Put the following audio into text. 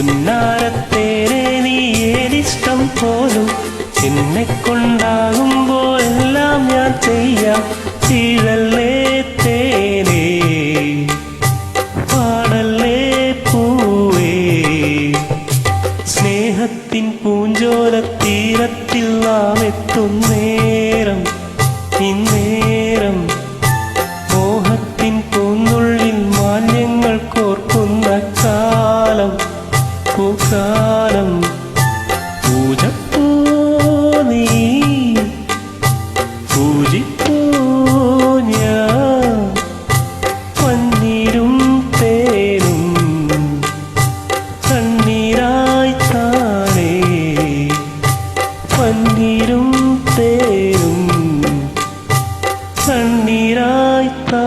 പുന്നാരത്തേനെ നീ ഏതിഷ്ടം പോലും എന്നെ കൊണ്ടാകുമ്പോഴെല്ലാം ഞാൻ ചെയ്യാം ചീഴല്ലേ തേനേ പാടല്ലേ പൂവേ. സ്നേഹത്തിൻ പൂഞ്ചോല തീരത്തിൽ നാം എത്തുന്നേരം ഇന്നേരം. മോഹത്തിൻ കാലം പൂജപ്പോ നീ? പൂജിപ്പോ ഞാൻ പന്നീരും തേനും കണ്ണീരായി താനേ. പന്നീരും തേനും കണ്ണീരായി താ